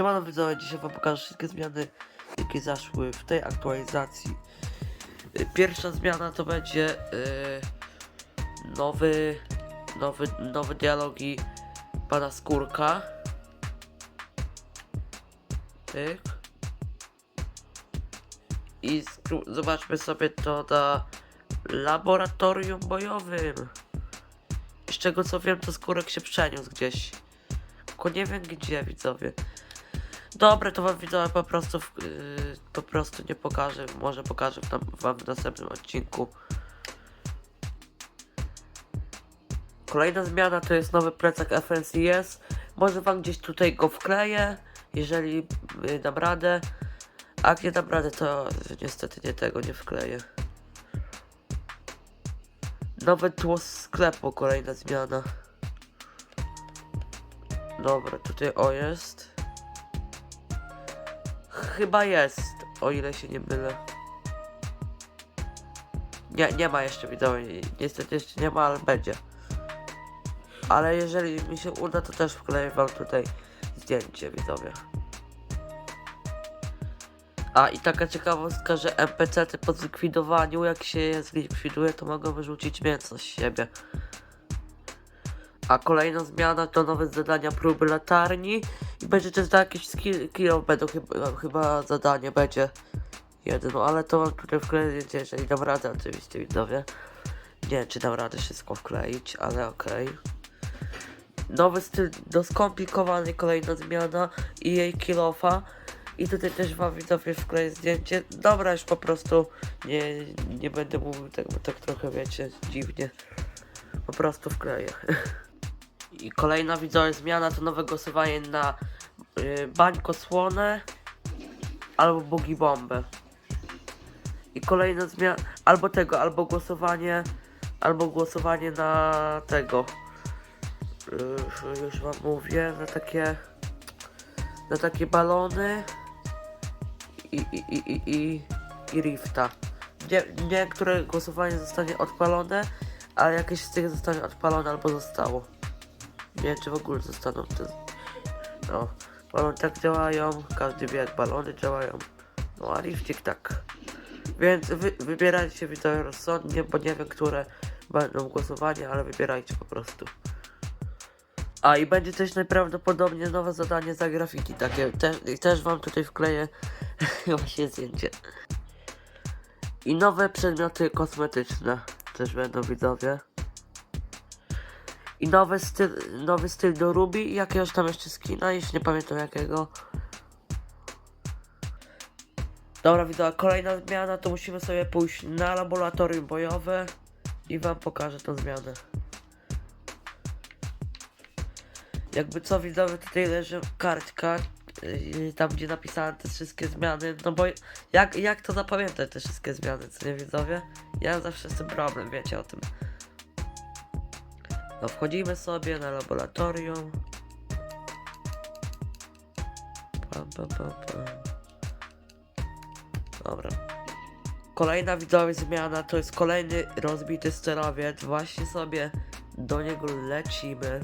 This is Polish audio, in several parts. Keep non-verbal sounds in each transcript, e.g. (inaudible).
Siemano widzowie, dzisiaj wam pokażę wszystkie zmiany, jakie zaszły w tej aktualizacji. Y, Pierwsza zmiana to będzie y, nowy, nowy, dialogi pana Skórka. Tyk. I zobaczmy sobie to na laboratorium bojowym. Z czego co wiem, to Skórek się przeniósł gdzieś. Tylko nie wiem gdzie, widzowie. Dobra, to wam widzowie po prostu w, yy, po prostu nie pokażę. Może pokażę tam wam w następnym odcinku. Kolejna zmiana to jest nowy plecak FNCS. Może wam gdzieś tutaj go wkleję, jeżeli yy, dam radę. A jak nie dam radę, to niestety nie tego nie wkleję. Nowe tło sklepu, kolejna zmiana. Dobra, tutaj o jest. Chyba jest, o ile się nie mylę. Nie, nie ma jeszcze widzowie, niestety jeszcze nie ma, ale będzie. Ale jeżeli mi się uda, to też wkleję wam tutaj zdjęcie widzowie. A i taka ciekawostka, że NPC-ty po zlikwidowaniu, jak się je zlikwiduje, to mogą wyrzucić mięso z siebie. A kolejna zmiana to nowe zadania próby latarni i będzie też za jakieś skill, kill będą chyba, chyba zadanie będzie jedno, ale to mam tutaj wkleić, jeżeli dam radę oczywiście widzowie. Nie wiem czy dam radę wszystko wkleić, ale okej. Nowy styl do skomplikowanej kolejna zmiana i jej kill-offa. I tutaj też wam widzowie wkleję zdjęcie. Dobra, już po prostu nie, nie będę mówił tak, bo tak trochę wiecie, dziwnie. Po prostu wkleję. (laughs) I kolejna widzowie zmiana to nowe głosowanie na y, bańko słone albo bugi bombę. I kolejna zmiana, albo tego, albo głosowanie, albo głosowanie na tego. Y, już wam mówię, na takie, na takie balony i, i, i, i, i, i rifta. Nie, nie które głosowanie zostanie odpalone, ale jakieś z tych zostanie odpalone albo zostało. Nie wiem, czy w ogóle zostaną te... No, balony tak działają, każdy wie jak balony działają. No a liftik tak. Więc wy, wybierajcie widzowie rozsądnie, bo nie wiem, które będą głosowania, ale wybierajcie po prostu. A i będzie też najprawdopodobniej nowe zadanie za grafiki takie. Te, i też wam tutaj wkleję (laughs) właśnie zdjęcie. I nowe przedmioty kosmetyczne też będą widzowie. I nowy styl, nowy styl do Ruby jakiegoś tam jeszcze skina, jeśli nie pamiętam jakiego. Dobra, widzowie, kolejna zmiana to musimy sobie pójść na laboratorium bojowe i wam pokażę tą zmianę. Jakby co widzowie, tutaj leży kartka, yy, tam gdzie napisałem te wszystkie zmiany, no bo jak, jak to zapamiętać te wszystkie zmiany, co nie widzowie? Ja zawsze z tym problem, wiecie o tym. No wchodzimy sobie na laboratorium. Pam. Dobra. Kolejna widzowie zmiana to jest kolejny rozbity sterowiec. Właśnie sobie do niego lecimy.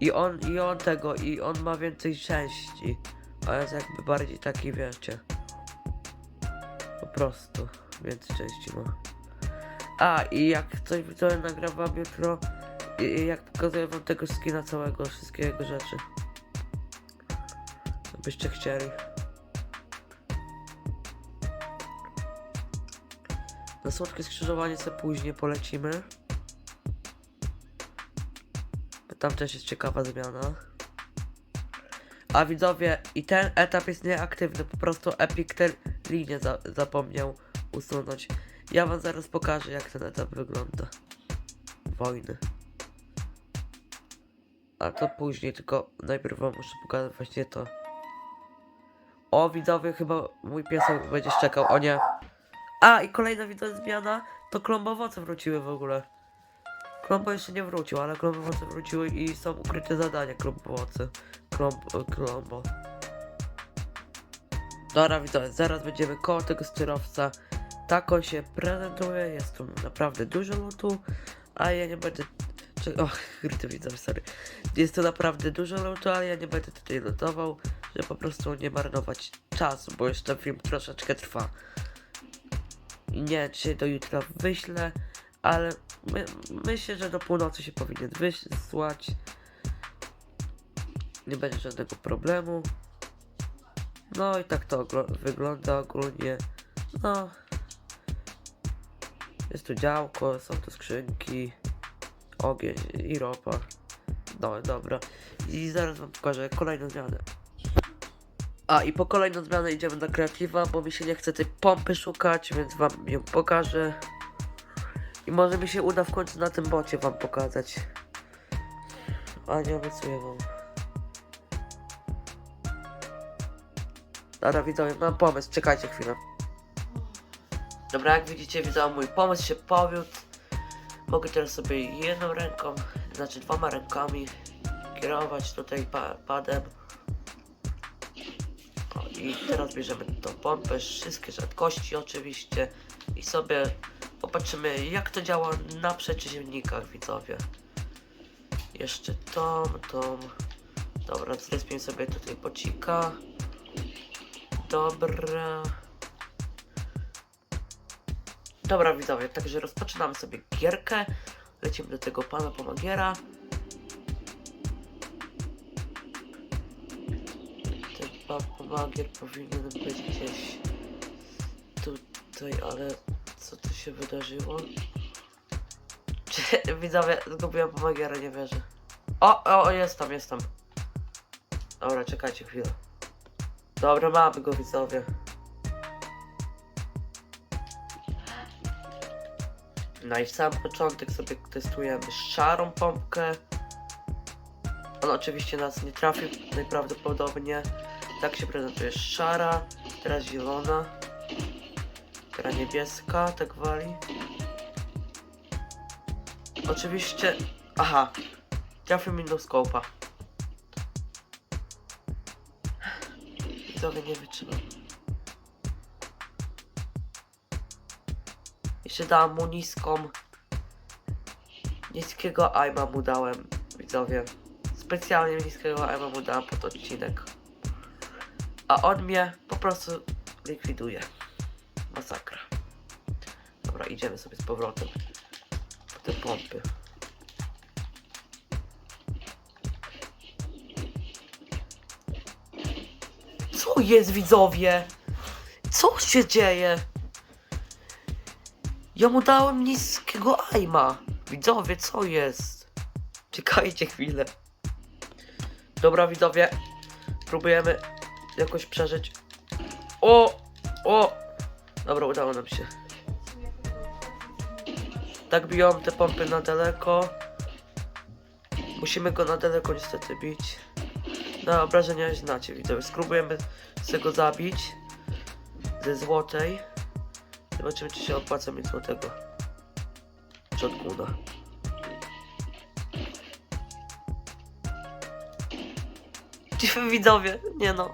I on, i on tego, i on ma więcej części. A jest jakby bardziej taki, wiecie. Po prostu. Więcej części ma. A, i jak coś widzowie nagrywam jutro, i, i jak pokazuję wam tego skina całego, wszystkie jego rzeczy. Byście chcieli. Na słodkie skrzyżowanie sobie później polecimy. Tam też jest ciekawa zmiana. A widzowie, i ten etap jest nieaktywny, po prostu Epic tę linię za zapomniał usunąć. Ja wam zaraz pokażę jak ten etap wygląda. Wojny. A to później, tylko najpierw wam muszę pokazać właśnie to. O widzowie, chyba mój piesek będzie szczekał, o nie. A i kolejna widzowie zmiana, to klombowoce wróciły w ogóle. Klombo jeszcze nie wrócił, ale klombowoce wróciły i są ukryte zadania klombowoce. Klomb, e, klombo. Dobra widzowie, zaraz będziemy koło tego styrowca. Tak on się prezentuje, jest tu naprawdę dużo lutu, a ja nie będę... O, kurde widzowie, sorry. Jest tu naprawdę dużo lutu, ale ja nie będę tutaj lutował, żeby po prostu nie marnować czasu, bo jeszcze film troszeczkę trwa. Nie, czy do jutra wyślę, ale my, myślę, że do północy się powinien wysłać. Nie będzie żadnego problemu. No i tak to wygląda ogólnie. No. Jest tu działko, są tu skrzynki, ogień i ropa. No dobra. I zaraz wam pokażę kolejną zmianę. A i po kolejną zmianę idziemy na kreatywa, bo mi się nie chce tej pompy szukać, więc wam ją pokażę. I może mi się uda w końcu na tym bocie wam pokazać. A nie obiecuję wam. Dobra widzowie, mam pomysł, czekajcie chwilę. Dobra, jak widzicie widzowie, mój pomysł się powiódł. Mogę teraz sobie jedną ręką, znaczy dwoma rękami kierować tutaj pa padem. O, I teraz bierzemy tą pompę, wszystkie rzadkości oczywiście i sobie popatrzymy jak to działa na przeciwnikach widzowie. Jeszcze tą, tą. Dobra, zrespię sobie tutaj bocika. Dobra. Dobra widzowie, także rozpoczynamy sobie gierkę. Lecimy do tego pana pomagiera. Ten pan pomagier powinien być gdzieś tutaj, ale co tu się wydarzyło? Czy, widzowie, zgubiłem pomagiera, nie wierzę. O, o, o, jest tam, jest tam. Dobra, czekajcie chwilę. Dobra, mamy go widzowie. W sam początek sobie testujemy szarą pompkę. On oczywiście nas nie trafił najprawdopodobniej. Tak się prezentuje szara, teraz zielona, teraz niebieska, tak wali. Oczywiście, aha, trafił mi do skopa. Widzowie nie wytrzymam. Jeszcze mu niską. Niskiego aima mu dałem, widzowie. Specjalnie niskiego aima mu dałem pod odcinek. A on mnie po prostu likwiduje. Masakra. Dobra, idziemy sobie z powrotem. Po te pompy. Co jest widzowie? Co się dzieje? Ja mu dałem niskiego aima. Widzowie, co jest? Czekajcie chwilę. Dobra, widzowie. Próbujemy jakoś przeżyć. O! O! Dobra, udało nam się. Tak biją te pompy na daleko. Musimy go na daleko niestety bić. Na obrażenia znacie, widzowie. Spróbujemy sobie go zabić. Ze złotej. Zobaczymy, czy się opłaca mieć złotego. Shotguna. Widzowie, nie no.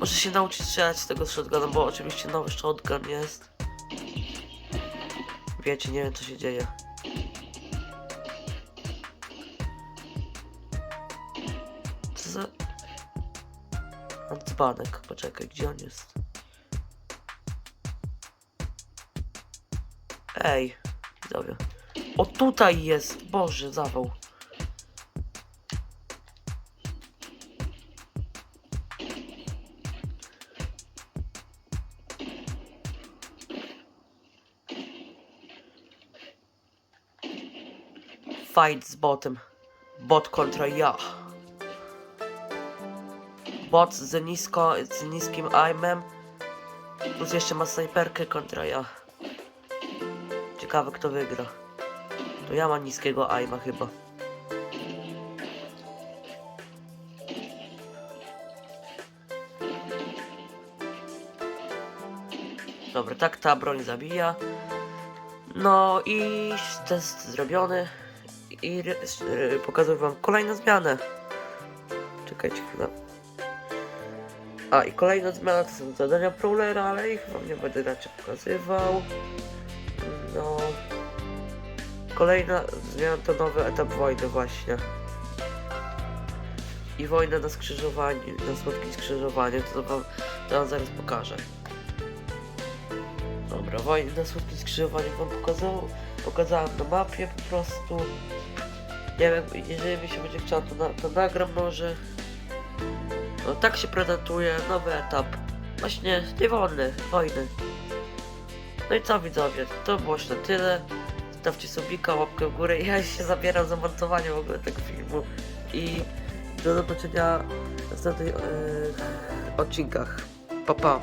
Może się nauczyć strzelać z tego shotguna, bo oczywiście nowy shotgun jest. Wiecie, nie wiem co się dzieje. Co za... Dzbanek, poczekaj, gdzie on jest? Ej, widzowie. O tutaj jest! Boże, zawał. Fight z botem. Bot kontra ja. Bot z, nisko, z niskim aimem. Plus jeszcze ma snajperkę kontra ja. Ciekawe kto wygra. To ja mam niskiego aima chyba. Dobra, tak ta broń zabija. No i test zrobiony. I y, pokazuję wam kolejną zmianę. Czekajcie chwilę. A i kolejna zmiana to są zadania Prowlera, ale ich wam nie będę raczej pokazywał. Kolejna zmiana to nowy etap wojny właśnie. i wojnę na skrzyżowaniu, na słodkim skrzyżowaniu, to wam, wam zaraz pokażę. Dobra, wojnę na słodkim skrzyżowaniu wam pokazał, pokazałem na mapie po prostu. Nie wiem, jeżeli mi się będzie chciało, to, na, to nagram może. No tak się prezentuje nowy etap. Właśnie tej wojny, wojny. No i co widzowie, to było już na tyle. Stawcie subika, łapkę w górę. Ja się zabieram za montowanie w ogóle tego filmu. I do zobaczenia w następnych e, odcinkach. Pa pa.